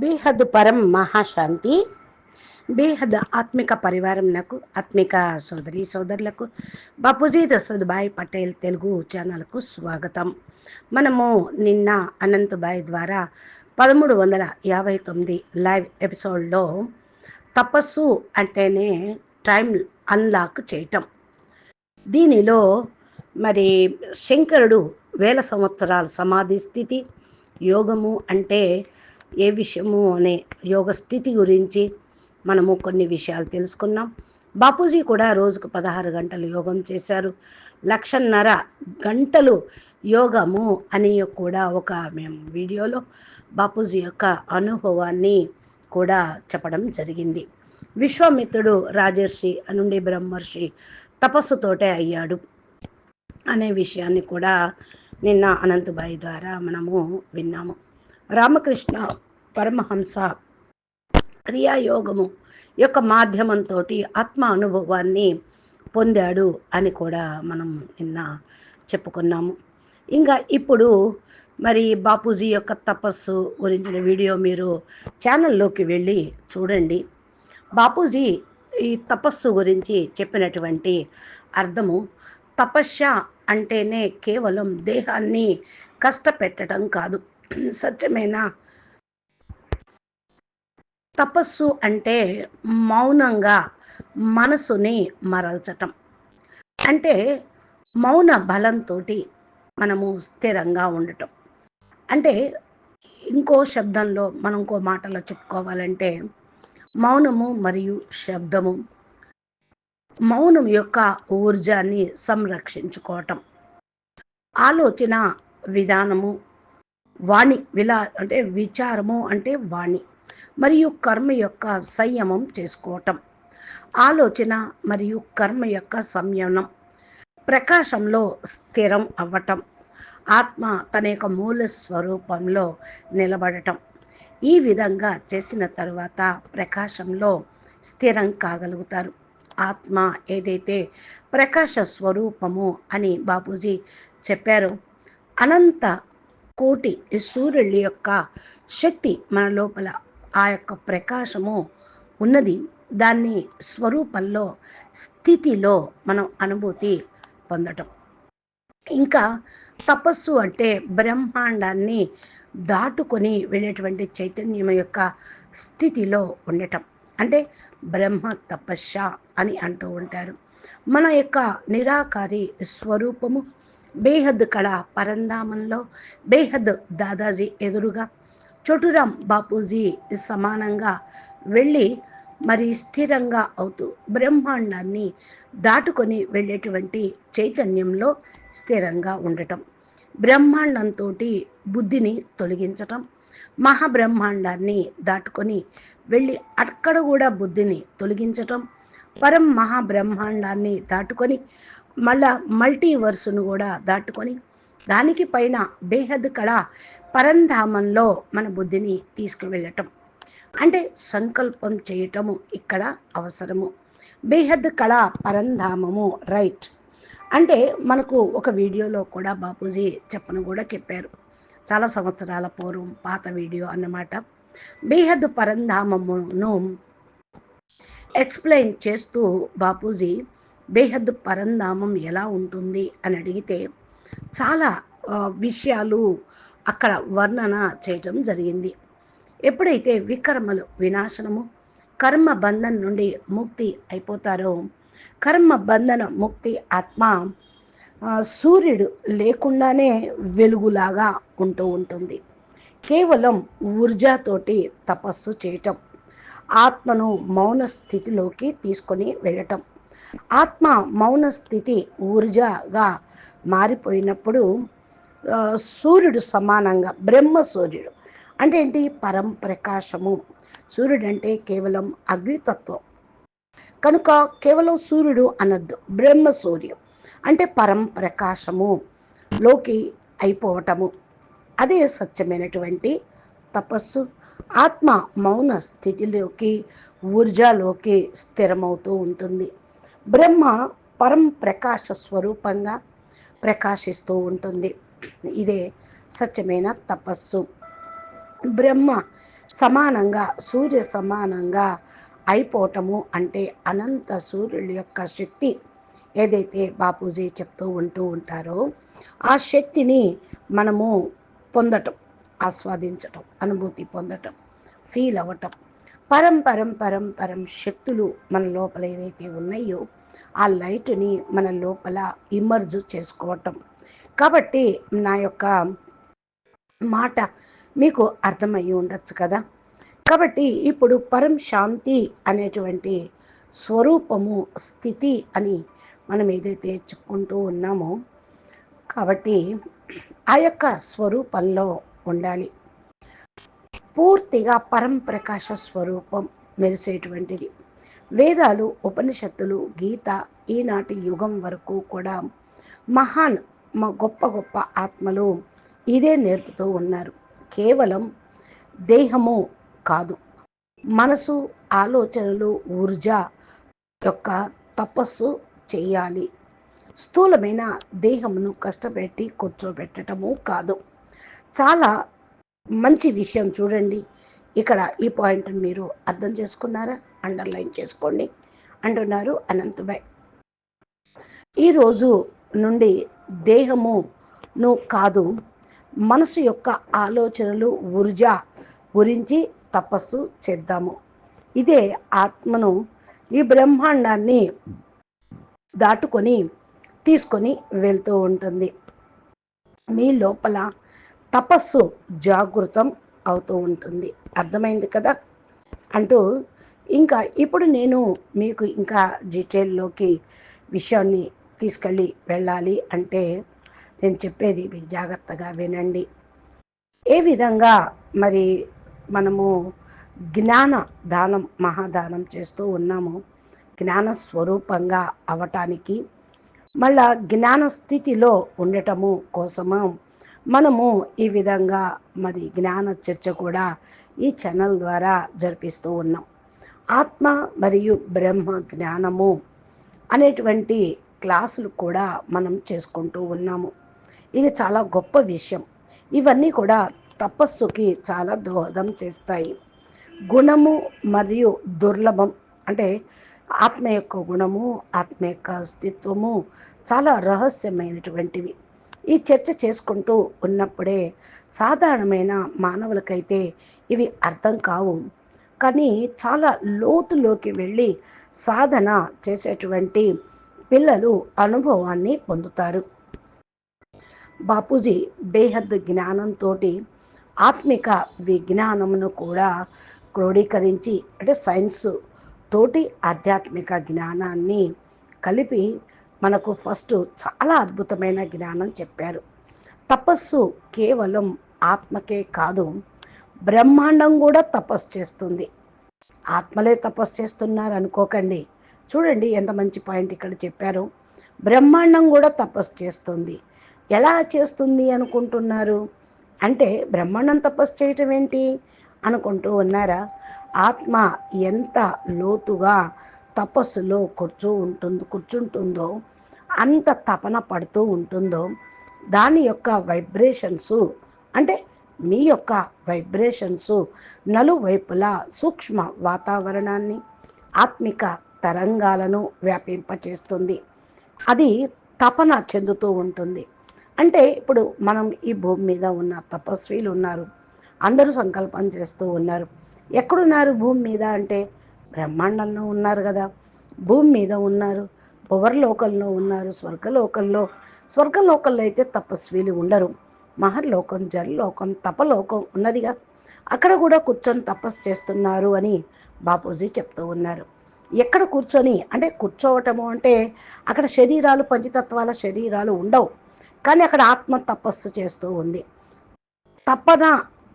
బేహద్ పరం మహాశాంతి. బేహద్ ఆత్మిక పరివారం నాకు ఆత్మిక సోదరి సోదరులకు బాపూజీ దశరథ్భాయ్ పటేల్ తెలుగు ఛానల్కు స్వాగతం. మనము నిన్న అనంతభాయ్ ద్వారా పదమూడు వందల యాభై తొమ్మిది లైవ్ ఎపిసోడ్లో తపస్సు అంటేనే టైం అన్లాక్ చేయటం. దీనిలో మరి శంకరుడు వేల సంవత్సరాల సమాధి స్థితి యోగము అంటే ఏ విషయము అనే యోగ స్థితి గురించి మనము కొన్ని విషయాలు తెలుసుకున్నాం. బాపూజీ కూడా రోజుకు పదహారు గంటలు యోగం చేశారు. లక్షన్నర గంటలు యోగము అని కూడా ఒక మేము వీడియోలో బాపూజీ యొక్క అనుభవాన్ని కూడా చెప్పడం జరిగింది. విశ్వామిత్రుడు రాజర్షి అనుండి బ్రహ్మర్షి తపస్సుతోటే అయ్యాడు అనే విషయాన్ని కూడా నిన్న అనంతబాయి ద్వారా మనము విన్నాము. రామకృష్ణ పరమహంస క్రియాయోగము యొక్క మాధ్యమంతో ఆత్మ అనుభవాన్ని పొందాడు అని కూడా మనం నిన్న చెప్పుకున్నాము. ఇంకా ఇప్పుడు మరి బాపూజీ యొక్క తపస్సు గురించిన వీడియో మీరు ఛానల్లోకి వెళ్ళి చూడండి. బాపూజీ ఈ తపస్సు గురించి చెప్పినటువంటి అర్థము తపస్య అంటేనే కేవలం దేహాన్ని కష్టపెట్టడం కాదు. సత్యమేనా? తపస్సు అంటే మౌనంగా మనసుని మరల్చటం. అంటే మౌన బలంతో మనము స్థిరంగా ఉండటం. అంటే ఇంకో శబ్దంలో మనం ఇంకో మాటలో చెప్పుకోవాలంటే మౌనము మరియు శబ్దము. మౌనం యొక్క ఊర్జాన్ని సంరక్షించుకోవటం. ఆలోచన విధానము వాణి విలా అంటే విచారము అంటే వాణి. మరియు కర్మ యొక్క సంయమం చేసుకోవటం. ఆలోచన మరియు కర్మ యొక్క సంయమనం. ప్రకాశంలో స్థిరం అవ్వటం. ఆత్మ తన యొక్క మూల స్వరూపంలో నిలబడటం. ఈ విధంగా చేసిన తరువాత ప్రకాశంలో స్థిరం కాగలుగుతారు. ఆత్మ ఏదైతే ప్రకాశ స్వరూపము అని బాపూజీ చెప్పారో అనంత కోటి సూర్యుడి యొక్క శక్తి మన లోపల ఆ యొక్క ప్రకాశము ఉన్నది. దాన్ని స్వరూపంలో స్థితిలో మనం అనుభూతి పొందటం. ఇంకా తపస్సు అంటే బ్రహ్మాండాన్ని దాటుకొని వెళ్ళేటువంటి చైతన్యం యొక్క స్థితిలో ఉండటం. అంటే బ్రహ్మ తపస్య అని అంటూ ఉంటారు. మన యొక్క నిరాకారి స్వరూపము బేహద్ కళ పరంధామంలో బేహద్ దాదాజీ ఎదురుగా చోటురాం బాపూజీ సమానంగా వెళ్ళి మరి స్థిరంగా అవుతూ బ్రహ్మాండాన్ని దాటుకొని వెళ్ళేటువంటి చైతన్యంలో స్థిరంగా ఉండటం. బ్రహ్మాండంతో బుద్ధిని తొలగించటం. మహాబ్రహ్మాండాన్ని దాటుకొని వెళ్ళి అక్కడ కూడా బుద్ధిని తొలగించటం. పరం మహాబ్రహ్మాండాన్ని దాటుకొని మళ్ళా మల్టీవర్స్ను కూడా దాటుకొని దానికి పైన బేహద్ కళ పరంధామంలో మన బుద్ధిని తీసుకువెళ్ళటం. అంటే సంకల్పం చేయటము ఇక్కడ అవసరము. బేహద్ కళ పరంధామము రైట్. అంటే మనకు ఒక వీడియోలో కూడా బాపూజీ చెప్పను కూడా చెప్పారు. చాలా సంవత్సరాల పూర్వం పాత వీడియో అన్నమాట. బేహద్ పరంధామమును ఎక్స్ప్లెయిన్ చేస్తూ బాపూజీ బేహద్ పరంధామం ఎలా ఉంటుంది అని అడిగితే చాలా విషయాలు అక్కడ వర్ణన చేయటం జరిగింది. ఎప్పుడైతే వికర్మలు వినాశనము కర్మ బంధం నుండి ముక్తి అయిపోతారో కర్మ బంధన ముక్తి ఆత్మ సూర్యుడు లేకుండానే వెలుగులాగా ఉంటూ ఉంటుంది. కేవలం ఊర్జాతోటి తపస్సు చేయటం ఆత్మను మౌన స్థితిలోకి తీసుకొని వెళ్ళటం. ఆత్మ మౌన స్థితి ఊర్జగా మారిపోయినప్పుడు సూర్యుడు సమానంగా బ్రహ్మ సూర్యుడు. అంటే ఏంటి? పరం ప్రకాశము. సూర్యుడు అంటే కేవలం అగ్నితత్వం. కనుక కేవలం సూర్యుడు అనద్దు బ్రహ్మ సూర్యం అంటే పరం ప్రకాశము లోకి అయిపోవటము. అదే సత్యమైనటువంటి తపస్సు. ఆత్మ మౌన స్థితిలోకి ఊర్జాలోకి స్థిరమవుతూ ఉంటుంది. బ్రహ్మ పరం ప్రకాశ స్వరూపంగా ప్రకాశిస్తూ ఉంటుంది. ఇదే సత్యమైన తపస్సు. బ్రహ్మ సమానంగా సూర్య సమానంగా అయిపోవటము అంటే అనంత సూర్యుల యొక్క శక్తి. ఏదైతే బాపూజీ చెప్తూ ఉంటూ ఉంటారో ఆ శక్తిని మనము పొందటం ఆస్వాదించటం అనుభూతి పొందటం ఫీల్ అవ్వటం పరంపరం పరంపరం శక్తులు మన లోపల ఏదైతే ఉన్నాయో ఆ లైట్ని మన లోపల ఇమర్జ్ చేసుకోవటం. కాబట్టి నా యొక్క మాట మీకు అర్థమయ్యి ఉండొచ్చు కదా? కాబట్టి ఇప్పుడు పరం శాంతి అనేటువంటి స్వరూపము స్థితి అని మనం ఏదైతే చెప్పుకుంటూ ఉన్నామో కాబట్టి ఆ యొక్క స్వరూపంలో ఉండాలి. పూర్తిగా పరంప్రకాశ స్వరూపం మెరిసేటువంటిది. వేదాలు ఉపనిషత్తులు గీత ఈనాటి యుగం వరకు కూడా మహాన్ మా గొప్ప గొప్ప ఆత్మలు ఇదే నేర్పుతూ ఉన్నారు. కేవలం దేహము కాదు. మనసు ఆలోచనలు ఊర్జ యొక్క తపస్సు చేయాలి. స్థూలమైన దేహమును కష్టపెట్టి కూర్చోబెట్టడము కాదు. చాలా మంచి విషయం చూడండి. ఇక్కడ ఈ పాయింట్ని మీరు అర్థం చేసుకున్నారా? అండర్లైన్ చేసుకోండి. అంటున్నారు అనంతభాయ్ ఈరోజు నుండి దేహమును కాదు మనసు యొక్క ఆలోచనలు ఊర్జా గురించి తపస్సు చేద్దాము. ఇదే ఆత్మను ఈ బ్రహ్మాండాన్ని దాటుకొని తీసుకొని వెళ్తూ ఉంటుంది. మీ లోపల తపస్సు జాగృతం అవుతూ ఉంటుంది. అర్థమైంది కదా? అంటూ ఇంకా ఇప్పుడు నేను మీకు ఇంకా డీటెయిల్లోకి విషయాన్ని తీసుకెళ్ళి వెళ్ళాలి అంటే నేను చెప్పేది మీకు జాగ్రత్తగా వినండి. ఏ విధంగా మరి మనము జ్ఞాన దానం మహాదానం చేస్తూ ఉన్నాము జ్ఞాన స్వరూపంగా అవటానికి మళ్ళా జ్ఞాన స్థితిలో ఉండటము కోసము మనము ఈ విధంగా మరి జ్ఞాన చర్చ కూడా ఈ ఛానల్ ద్వారా జరిపిస్తూ ఉన్నాం. ఆత్మ మరియు బ్రహ్మ జ్ఞానము అనేటువంటి క్లాసులు కూడా మనం చేసుకుంటూ ఉన్నాము. ఇది చాలా గొప్ప విషయం. ఇవన్నీ కూడా తపస్సుకి చాలా దోహదం చేస్తాయి. గుణము మరియు దుర్లభం అంటే ఆత్మ యొక్క గుణము ఆత్మ యొక్క అస్తిత్వము చాలా రహస్యమైనటువంటివి. ఈ చర్చ చేసుకుంటూ ఉన్నప్పుడే సాధారణమైన మానవులకైతే ఇవి అర్థం కావు. కానీ చాలా లోతులోకి వెళ్ళి సాధన చేసేటువంటి పిల్లలు అనుభవాన్ని పొందుతారు. బాపూజీ బేహద్ జ్ఞానంతో ఆత్మిక విజ్ఞానమును కూడా క్రోడీకరించి అంటే సైన్స్ తోటి ఆధ్యాత్మిక జ్ఞానాన్ని కలిపి మనకు ఫస్ట్ చాలా అద్భుతమైన జ్ఞానం చెప్పారు. తపస్సు కేవలం ఆత్మకే కాదు బ్రహ్మాండం కూడా తపస్సు చేస్తుంది. ఆత్మలే తపస్సు చేస్తున్నారు అనుకోకండి. చూడండి ఎంత మంచి పాయింట్ ఇక్కడ చెప్పారు. బ్రహ్మాండం కూడా తపస్సు చేస్తుంది. ఎలా చేస్తుంది అనుకుంటున్నారు? అంటే బ్రహ్మాండం తపస్సు చేయటం ఏంటి అనుకుంటూ ఉన్నారా? ఆత్మ ఎంత లోతుగా తపస్సులో కూర్చో ఉంటుంది కూర్చుంటుందో అంత తపన పడుతూ ఉంటుందో దాని యొక్క వైబ్రేషన్స్ అంటే మీ యొక్క వైబ్రేషన్స్ నలువైపులా సూక్ష్మ వాతావరణాన్ని ఆత్మిక తరంగాలను వ్యాపింపచేస్తుంది. అది తపన చెందుతూ ఉంటుంది. అంటే ఇప్పుడు మనం ఈ భూమి మీద ఉన్న తపస్వీలు ఉన్నారు అందరూ సంకల్పం చేస్తూ ఉన్నారు. ఎక్కడున్నారు భూమి మీద అంటే బ్రహ్మాండంలో ఉన్నారు కదా. భూమి మీద ఉన్నారు. పువర్లోకంలో ఉన్నారు స్వర్గలోకంలో. స్వర్గలోకంలో అయితే తపస్వీలు ఉండరు. మహర్లోకం జల్లోకం తపలోకం ఉన్నదిగా. అక్కడ కూడా కూర్చొని తపస్సు చేస్తున్నారు అని బాపూజీ చెప్తూ ఉన్నారు. ఎక్కడ కూర్చొని? అంటే కూర్చోవటము అంటే అక్కడ శరీరాలు పంచతత్వాల శరీరాలు ఉండవు. కానీ అక్కడ ఆత్మ తపస్సు చేస్తూ ఉంది. తపన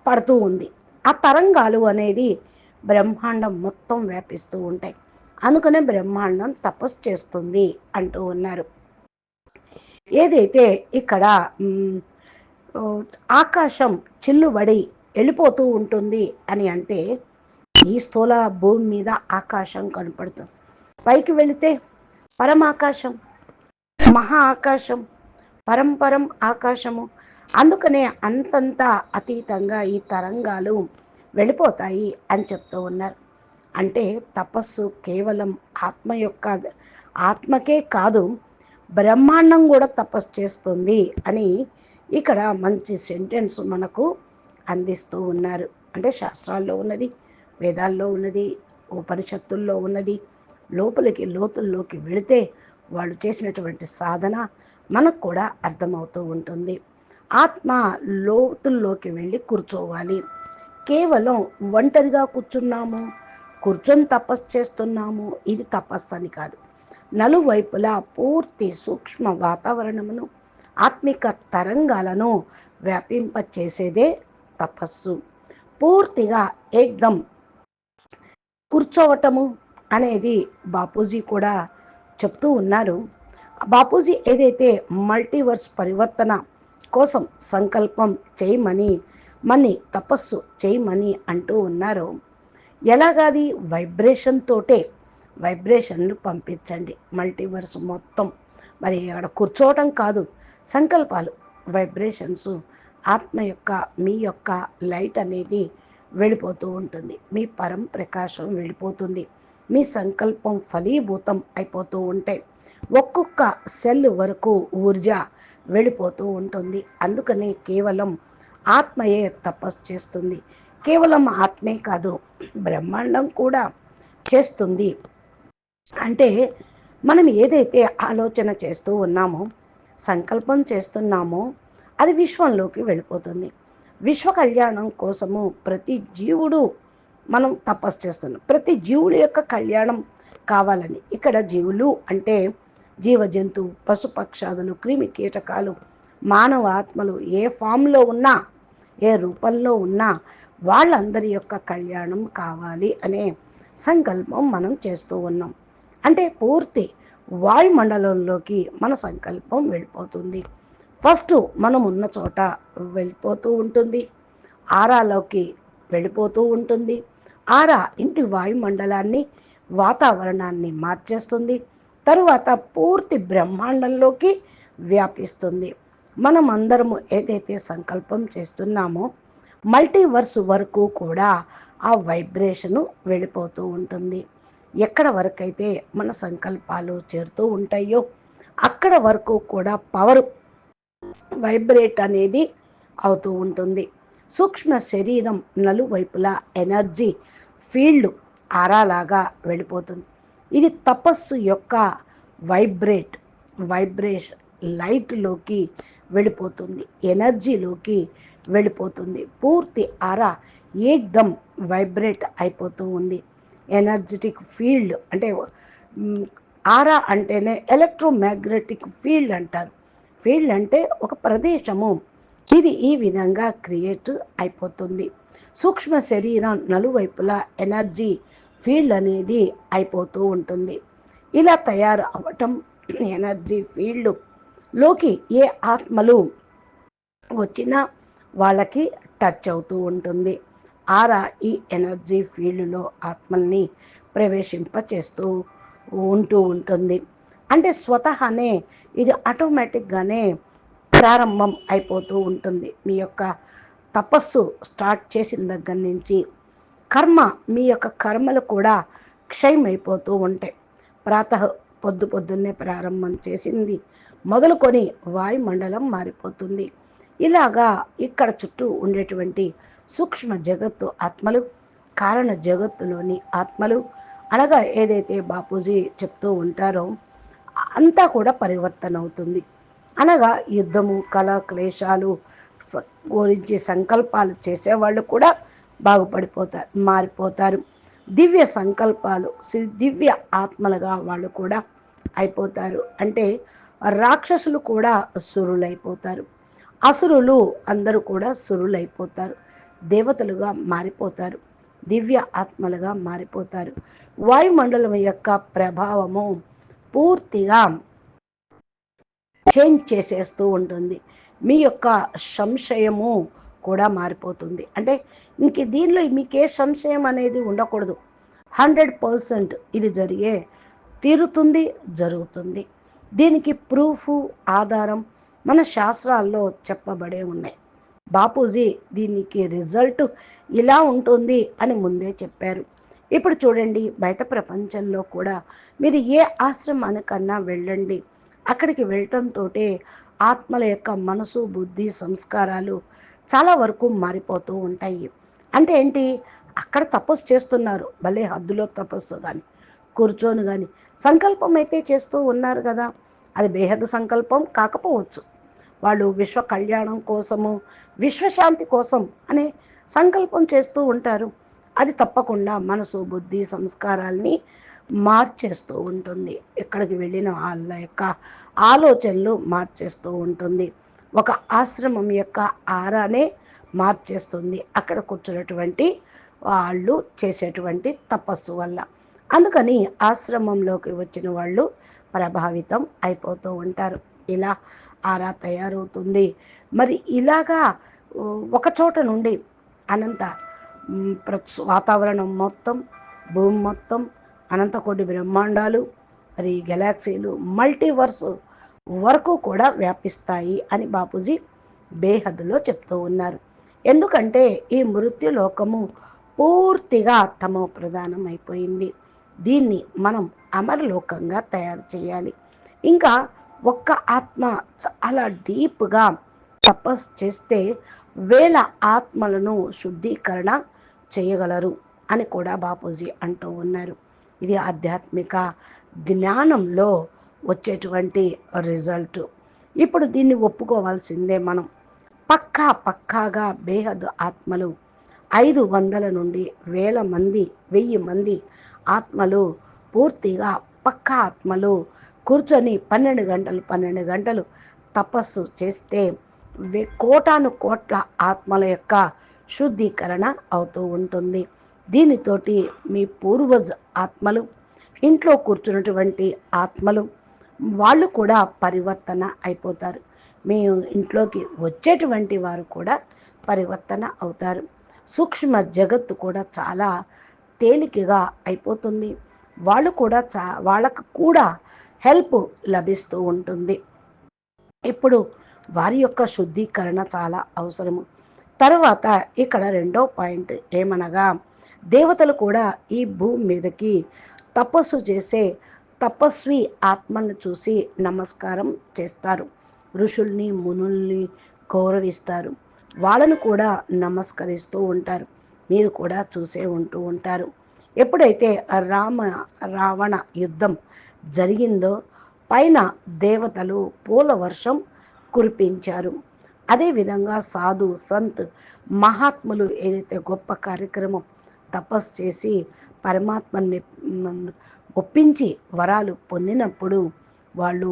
పడుతూ ఉంది. ఆ తరంగాలు అనేది బ్రహ్మాండం మొత్తం వ్యాపిస్తూ ఉంటాయి. అందుకనే బ్రహ్మాండం తపస్సు చేస్తుంది అంటూ ఉన్నారు. ఏదైతే ఇక్కడ ఆకాశం చిల్లుబడి వెళ్ళిపోతూ ఉంటుంది అని అంటే ఈ స్థూల భూమి మీద ఆకాశం కనపడుతుంది. పైకి వెళితే పరమాకాశం మహా ఆకాశం పరంపరం ఆకాశము. అందుకనే అంతంత అతీతంగా ఈ తరంగాలు వెళ్ళిపోతాయి అని చెప్తూ ఉన్నారు. అంటే తపస్సు కేవలం ఆత్మ యొక్క ఆత్మకే కాదు బ్రహ్మాండం కూడా తపస్సు చేస్తుంది అని ఇక్కడ మంచి సెంటెన్స్ మనకు అందిస్తూ ఉన్నారు. అంటే శాస్త్రాల్లో ఉన్నది వేదాల్లో ఉన్నది ఉపనిషత్తుల్లో ఉన్నది. లోపలికి లోతుల్లోకి వెళితే వాళ్ళు చేసినటువంటి సాధన మనకు కూడా అర్థమవుతూ ఉంటుంది. ఆత్మ లోతుల్లోకి వెళ్ళి కూర్చోవాలి. కేవలం ఒంటరిగా కూర్చున్నాము కూర్చొని తపస్సు చేస్తున్నాము. ఇది తపస్సు అని కాదు. నలువైపులా పూర్తి సూక్ష్మ వాతావరణమును ఆత్మిక తరంగాలను వ్యాపింపచేసేదే తపస్సు. పూర్తిగా ఏకదం కూర్చోవటము అనేది బాపూజీ కూడా చెప్తూ ఉన్నారు. బాపూజీ ఏదైతే మల్టీవర్స్ పరివర్తన కోసం సంకల్పం చేయమని మని తపస్సు చేయమని అంటూ ఉన్నారో ఎలాగాది? వైబ్రేషన్ తోటే వైబ్రేషన్లు పంపించండి. మల్టీవర్స్ మొత్తం. మరి అక్కడ కూర్చోవటం కాదు. సంకల్పాలు వైబ్రేషన్స్ ఆత్మ యొక్క మీ యొక్క లైట్ అనేది వెళ్ళిపోతూ ఉంటుంది. మీ పరం ప్రకాశం వెళ్ళిపోతుంది. మీ సంకల్పం ఫలీభూతం అయిపోతూ ఉంటాయి ఒక్కొక్క సెల్ వరకు ఊర్జ వెళ్ళిపోతూ ఉంటుంది. అందుకనే కేవలం ఆత్మయే తపస్సు చేస్తుంది. కేవలం ఆత్మే కాదు బ్రహ్మాండం కూడా చేస్తుంది. అంటే మనం ఏదైతే ఆలోచన చేస్తూ ఉన్నామో సంకల్పం చేస్తున్నామో అది విశ్వంలోకి వెళ్ళిపోతుంది. విశ్వ కళ్యాణం కోసము ప్రతి జీవుడు మనం తపస్సు చేస్తున్నాం. ప్రతి జీవుల యొక్క కళ్యాణం కావాలని. ఇక్కడ జీవులు అంటే జీవ జంతువు పశుపక్షాదులు క్రిమి కీటకాలు మానవ ఆత్మలు ఏ ఫామ్లో ఉన్నా ఏ రూపంలో ఉన్నా వాళ్ళందరి యొక్క కళ్యాణం కావాలి అనే సంకల్పం మనం చేస్తూ ఉన్నాం. అంటే పూర్తి వాయుమండలంలోకి మన సంకల్పం వెళ్ళిపోతుంది. ఫస్ట్ మనం ఉన్న చోట వెళ్ళిపోతూ ఉంటుంది. ఆరాలోకి వెళ్ళిపోతూ ఉంటుంది. ఆరా ఇంటి వాయుమండలాన్ని వాతావరణాన్ని మార్చేస్తుంది. తరువాత పూర్తి బ్రహ్మాండంలోకి వ్యాపిస్తుంది. మనం అందరము ఏదైతే సంకల్పం చేస్తున్నామో మల్టీవర్స్ వరకు కూడా ఆ వైబ్రేషను వెళ్ళిపోతూ ఉంటుంది. ఎక్కడ వరకైతే మన సంకల్పాలు చేరుతూ ఉంటాయో అక్కడ వరకు కూడా పవర్ వైబ్రేట్ అనేది అవుతూ ఉంటుంది. సూక్ష్మ శరీరం నలువైపులా ఎనర్జీ ఫీల్డ్ ఆరాలాగా వెళ్ళిపోతుంది. ఇది తపస్సు యొక్క వైబ్రేట్ వైబ్రేషన్ లైట్లోకి వెళ్ళిపోతుంది. ఎనర్జీలోకి వెళ్ళిపోతుంది. పూర్తి అర ఏకదం వైబ్రేట్ అయిపోతూ ఉంది. ఎనర్జెటిక్ ఫీల్డ్ అంటే ఆర ఆరా అంటేనే ఎలక్ట్రోమ్యాగ్నెటిక్ ఫీల్డ్ అంటారు. ఫీల్డ్ అంటే ఒక ప్రదేశము. ఇది ఈ విధంగా క్రియేట్ అయిపోతుంది. సూక్ష్మ శరీరం నలువైపులా ఎనర్జీ ఫీల్డ్ అనేది అయిపోతూ ఉంటుంది. ఇలా తయారు అవ్వటం ఎనర్జీ ఫీల్డ్లోకి ఏ ఆత్మలు వచ్చినా వాళ్ళకి టచ్ అవుతూ ఉంటుంది. ఆరా ఈ ఎనర్జీ ఫీల్డ్లో ఆత్మల్ని ప్రవేశింపచేస్తూ ఉంటూ ఉంటుంది. అంటే స్వతహానే ఇది ఆటోమేటిక్గానే ప్రారంభం అయిపోతూ ఉంటుంది. మీ యొక్క తపస్సు స్టార్ట్ చేసిన దగ్గర నుంచి కర్మ మీ యొక్క కర్మలు కూడా క్షయమైపోతూ ఉంటాయి. ప్రాతః పొద్దు పొద్దున్నే ప్రారంభం చేసింది. మొదలుకొని వాయుమండలం మారిపోతుంది. ఇలాగా ఇక్కడ చుట్టూ ఉండేటువంటి సూక్ష్మ జగత్తు ఆత్మలు కారణ జగత్తులోని ఆత్మలు అనగా ఏదైతే బాపూజీ చెప్తూ ఉంటారో అంతా కూడా పరివర్తన అవుతుంది. అనగా యుద్ధము కళ క్లేశాలు స- గురించి సంకల్పాలు చేసేవాళ్ళు కూడా బాగుపడిపోతారు మారిపోతారు. దివ్య సంకల్పాలు దివ్య ఆత్మలుగా వాళ్ళు కూడా అయిపోతారు. అంటే రాక్షసులు కూడా సురులైపోతారు. అసురులు అందరూ కూడా సురులైపోతారు. దేవతలుగా మారిపోతారు. దివ్య ఆత్మలుగా మారిపోతారు. వాయుమండలం యొక్క ప్రభావము పూర్తిగా చేంజ్ చేసేస్తూ ఉంటుంది. మీ యొక్క సంశయము కూడా మారిపోతుంది. అంటే ఇంక దీనిలో మీకే సంశయం అనేది ఉండకూడదు. హండ్రెడ్ పర్సెంట్ ఇది జరిగే తీరుతుంది జరుగుతుంది. దీనికి ప్రూఫ్ ఆధారం మన శాస్త్రాల్లో చెప్పబడే ఉన్నాయి. బాపూజీ దీనికి రిజల్ట్ ఇలా ఉంటుంది అని ముందే చెప్పారు. ఇప్పుడు చూడండి బయట ప్రపంచంలో కూడా మీరు ఏ ఆశ్రమానికన్నా వెళ్ళండి అక్కడికి వెళ్ళటంతో ఆత్మల యొక్క మనసు బుద్ధి సంస్కారాలు చాలా వరకు మారిపోతూ ఉంటాయి. అంటే ఏంటి? అక్కడ తపస్సు చేస్తున్నారు భలే హద్దులో తపస్సు కానీ కూర్చొని కానీ సంకల్పం అయితే చేస్తూ ఉన్నారు కదా. అది బేహద సంకల్పం కాకపోవచ్చు. వాళ్ళు విశ్వ కళ్యాణం కోసము విశ్వశాంతి కోసం అనే సంకల్పం చేస్తూ ఉంటారు. అది తప్పకుండా మనసు బుద్ధి సంస్కారాల్ని మార్చేస్తూ ఉంటుంది. ఎక్కడికి వెళ్ళిన వాళ్ళ యొక్క ఆలోచనలు మార్చేస్తూ ఉంటుంది. ఒక ఆశ్రమం యొక్క ఆరానే మార్చేస్తుంది. అక్కడ కూర్చున్నటువంటి వాళ్ళు చేసేటువంటి తపస్సు వల్ల. అందుకని ఆశ్రమంలోకి వచ్చిన వాళ్ళు ప్రభావితం అయిపోతూ ఉంటారు. ఇలా ఆరా తయారవుతుంది. మరి ఇలాగా ఒక చోట నుండి అనంత వాతావరణం మొత్తం భూమి మొత్తం అనంతకోటి బ్రహ్మాండాలు మరి గెలాక్సీలు మల్టీవర్స్ వరకు కూడా వ్యాపిస్తాయి అని బాపూజీ బేహద్దులో చెప్తూ ఉన్నారు. ఎందుకంటే ఈ మృత్యు లోకము పూర్తిగా తమ ప్రధానం అయిపోయింది దీన్ని మనం అమరలోకంగా తయారు చేయాలి. ఇంకా ఒక్క ఆత్మ చాలా డీప్గా తపస్ చేస్తే వేల ఆత్మలను శుద్ధీకరణ చేయగలరు అని కూడా బాపూజీ అంటూ ఉన్నారు. ఇది ఆధ్యాత్మిక జ్ఞానంలో వచ్చేటువంటి రిజల్ట్. ఇప్పుడు దీన్ని ఒప్పుకోవాల్సిందే మనం. పక్కా పక్కాగా బేహద్ ఆత్మలు ఐదు వందల నుండి వేల మంది వెయ్యి మంది ఆత్మలు పూర్తిగా పక్కా ఆత్మలు కూర్చొని పన్నెండు గంటలు పన్నెండు గంటలు తపస్సు చేస్తే కోటాను కోట్ల ఆత్మల యొక్క శుద్ధీకరణ అవుతూ ఉంటుంది. దీనితోటి మీ పూర్వజ ఆత్మలు ఇంట్లో కూర్చున్నటువంటి ఆత్మలు వాళ్ళు కూడా పరివర్తన అయిపోతారు. మీ ఇంట్లోకి వచ్చేటువంటి వారు కూడా పరివర్తన అవుతారు. సూక్ష్మ జగత్తు కూడా చాలా తేలికగా అయిపోతుంది. వాళ్ళు కూడా చా వాళ్ళకు కూడా హెల్ప్ లభిస్తూ ఉంటుంది. ఇప్పుడు వారి యొక్క శుద్ధీకరణ చాలా అవసరము. తర్వాత ఇక్కడ రెండో పాయింట్ ఏమనగా దేవతలు కూడా ఈ భూమి మీదకి తపస్సు చేసే తపస్వి ఆత్మలను చూసి నమస్కారం చేస్తారు. ఋషుల్ని మునుల్ని గౌరవిస్తారు. వాళ్ళను కూడా నమస్కరిస్తూ ఉంటారు. మీరు కూడా చూసే ఉంటూ ఉంటారు. ఎప్పుడైతే రామ రావణ యుద్ధం జరిగిందో పైన దేవతలు పూల వర్షం కురిపించారు. అదేవిధంగా సాధు సంత్ మహాత్ములు ఏదైతే గొప్ప కార్యక్రమం తపస్సు చేసి పరమాత్మని ఒప్పించి వరాలు పొందినప్పుడు వాళ్ళు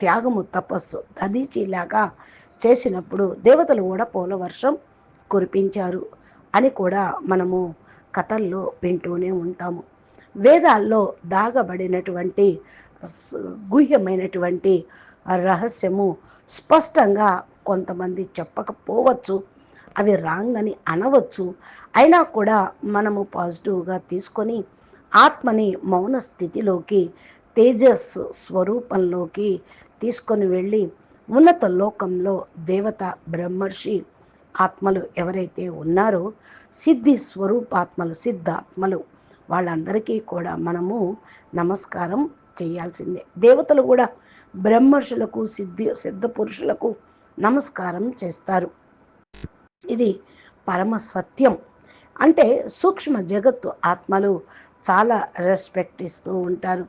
త్యాగము తపస్సు దదీచిలాగా చేసినప్పుడు దేవతలు కూడా పూల వర్షం కురిపించారు అని కూడా మనము కథల్లో వింటూనే ఉంటాము. వేదాల్లో దాగబడినటువంటి గుహ్యమైనటువంటి రహస్యము స్పష్టంగా కొంతమంది చెప్పకపోవచ్చు అవి రాంగ్ అని అనవచ్చు. అయినా కూడా మనము పాజిటివ్గా తీసుకొని ఆత్మని మౌన స్థితిలోకి తేజస్ స్వరూపంలోకి తీసుకొని వెళ్ళి ఉన్నత లోకంలో దేవత బ్రహ్మర్షి ఆత్మలు ఎవరైతే ఉన్నారో సిద్ధి స్వరూపాత్మలు సిద్ధాత్మలు వాళ్ళందరికీ కూడా మనము నమస్కారం చేయాల్సిందే. దేవతలు కూడా బ్రహ్మర్షులకు సిద్ధి సిద్ధ పురుషులకు నమస్కారం చేస్తారు. ఇది పరమ సత్యం. అంటే సూక్ష్మ జగత్తు ఆత్మలు చాలా రెస్పెక్ట్ ఇస్తూ ఉంటారు.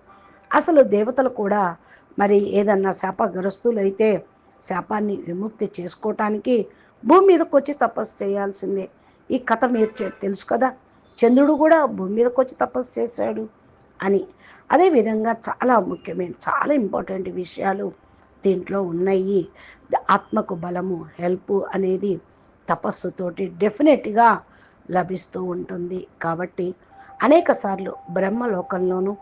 అసలు దేవతలు కూడా మరి ఏదన్నా శాపగ్రస్తులు అయితే శాపాన్ని విముక్తి చేసుకోవటానికి భూమి మీదకి వచ్చి తపస్సు చేయాల్సిందే. ఈ కథ మీరు తెలుసు కదా? చంద్రుడు కూడా భూమి మీదకి వచ్చి తపస్సు చేశాడు అని. అదేవిధంగా చాలా ముఖ్యమైన చాలా ఇంపార్టెంట్ విషయాలు దీంట్లో ఉన్నాయి. ఆత్మకు బలము హెల్ప్ అనేది తపస్సుతోటి డెఫినెట్గా లభిస్తూ ఉంటుంది. కాబట్టి అనేక సార్లు బ్రహ్మలోకంలోనూ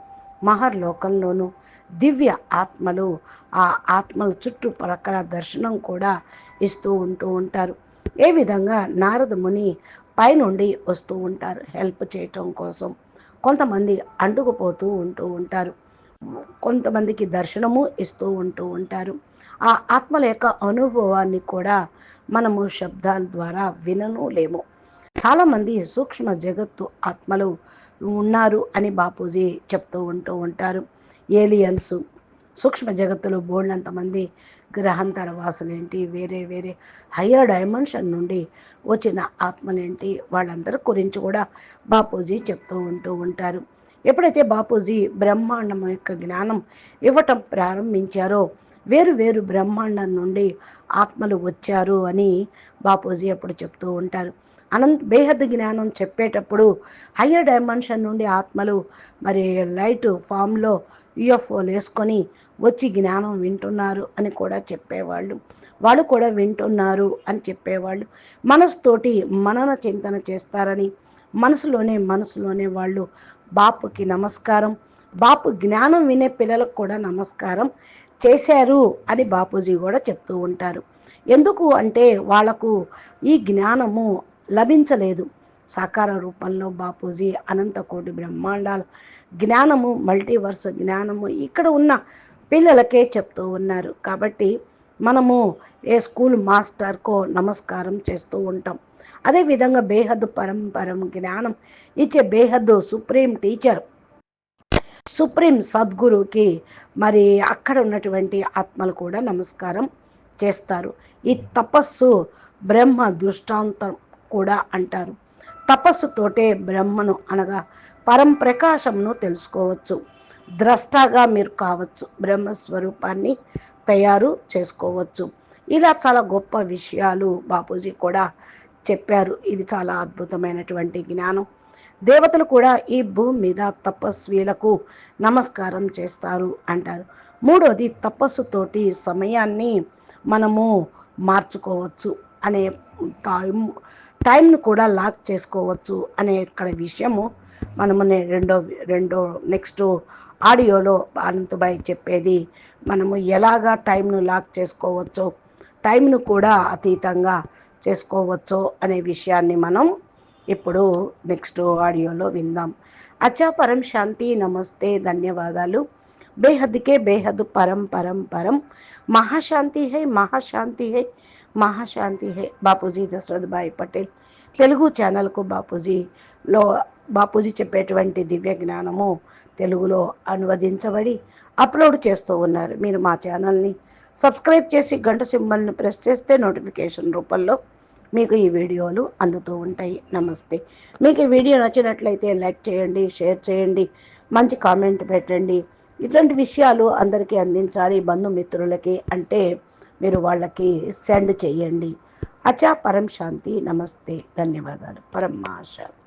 మహర్లోకంలోనూ దివ్య ఆత్మలు ఆ ఆత్మల చుట్టుపక్కల దర్శనం కూడా ఇస్తూ ఉంటూ ఉంటారు. ఏ విధంగా నారద ముని పైనుండి వస్తూ ఉంటారు హెల్ప్ చేయటం కోసం. కొంతమంది అంటుకుపోతూ ఉంటూ ఉంటారు. కొంతమందికి దర్శనము ఇస్తూ ఉంటూ ఉంటారు. ఆ ఆత్మల యొక్క అనుభవాన్ని కూడా మనము శబ్దాల ద్వారా వినను లేము. చాలామంది సూక్ష్మ జగత్తు ఆత్మలు ఉన్నారు అని బాపూజీ చెప్తూ ఉంటూ ఉంటారు. ఏలియన్స్ సూక్ష్మ జగత్తులో బోళ్ళంతమంది గ్రహాంతర వాసులేంటి? వేరే వేరే హయ్యర్ డైమెన్షన్ నుండి వచ్చిన ఆత్మలేంటి? వాళ్ళందరి గురించి కూడా బాపూజీ చెప్తూ ఉంటూ ఉంటారు. ఎప్పుడైతే బాపూజీ బ్రహ్మాండం యొక్క జ్ఞానం ఇవ్వటం ప్రారంభించారో వేరు వేరు బ్రహ్మాండం నుండి ఆత్మలు వచ్చారు అని బాపూజీ అప్పుడు చెప్తూ ఉంటారు. అనంత బేహద్ జ్ఞానం చెప్పేటప్పుడు హయ్యర్ డైమెన్షన్ నుండి ఆత్మలు మరి లైట్ ఫామ్లో యుఎఫ్ఓలు వేసుకొని వచ్చి జ్ఞానం వింటున్నారు అని కూడా చెప్పేవాళ్ళు. వాళ్ళు కూడా వింటున్నారు అని చెప్పేవాళ్ళు. మనసుతోటి మనన చింతన చేస్తారని మనసులోనే మనసులోనే వాళ్ళు బాపుకి నమస్కారం బాపు జ్ఞానం వినే పిల్లలకు కూడా నమస్కారం చేశారు అని బాపూజీ కూడా చెప్తూ ఉంటారు. ఎందుకు అంటే వాళ్ళకు ఈ జ్ఞానము లభించలేదు. సాకార రూపంలో బాపూజీ అనంతకోటి బ్రహ్మాండాల జ్ఞానము మల్టీవర్స్ జ్ఞానము ఇక్కడ ఉన్న పిల్లలకే చెప్తూ ఉన్నారు. కాబట్టి మనము ఏ స్కూల్ మాస్టర్కో నమస్కారం చేస్తూ ఉంటాం. అదేవిధంగా బేహద్దు పరంపరం జ్ఞానం ఇచ్చే బేహద్దు సుప్రీం టీచర్ సుప్రీం సద్గురుకి మరి అక్కడ ఉన్నటువంటి ఆత్మలు కూడా నమస్కారం చేస్తారు. ఈ తపస్సు బ్రహ్మ దృష్టాంతం కూడా అంటారు. తపస్సుతోటే బ్రహ్మను అనగా పరం ప్రకాశంను తెలుసుకోవచ్చు. ద్రష్టగా మీరు కావచ్చు బ్రహ్మస్వరూపాన్ని తయారు చేసుకోవచ్చు. ఇలా చాలా గొప్ప విషయాలు బాపూజీ కూడా చెప్పారు. ఇది చాలా అద్భుతమైనటువంటి జ్ఞానం. దేవతలు కూడా ఈ భూమి మీద తపస్వీలకు నమస్కారం చేస్తారు అంటారు. మూడోది తపస్సుతోటి సమయాన్ని మనము మార్చుకోవచ్చు అనే టైం టైంను కూడా లాక్ చేసుకోవచ్చు అనే ఇక్కడ విషయము మనము రెండో రెండో నెక్స్ట్ ఆడియోలో అనంతబాయ్ చెప్పేది మనము ఎలాగా టైంను లాక్ చేసుకోవచ్చో టైంను కూడా అతీతంగా చేసుకోవచ్చో అనే విషయాన్ని మనం ఇప్పుడు నెక్స్ట్ ఆడియోలో విందాం. అచ్చా పరం శాంతి నమస్తే ధన్యవాదాలు. బేహద్కే బేహద్ పరం పరం పరం. మహాశాంతి high మహాశాంతి high మహాశాంతి high. Bapuji Dashrath భాయ్ పటేల్. తెలుగు ఛానల్కు బాపూజీలో బాపూజీ చెప్పేటువంటి దివ్య జ్ఞానము తెలుగులో అనువదించబడి అప్లోడ్ చేస్తూ ఉన్నారు. మీరు మా ఛానల్ని సబ్స్క్రైబ్ చేసి గంట సింబల్ని ప్రెస్ చేస్తే నోటిఫికేషన్ రూపంలో మీకు ఈ వీడియోలు అందుతూ ఉంటాయి. నమస్తే. మీకు ఈ వీడియో నచ్చినట్లయితే లైక్ చేయండి షేర్ చేయండి మంచి కామెంట్ పెట్టండి. ఇట్లాంటి విషయాలు అందరికీ అందించాలి బంధుమిత్రులకి అంటే మీరు వాళ్ళకి సెండ్ చేయండి. అచా పరం శాంతి. నమస్తే. ధన్యవాదాలు. పరమాశాంతి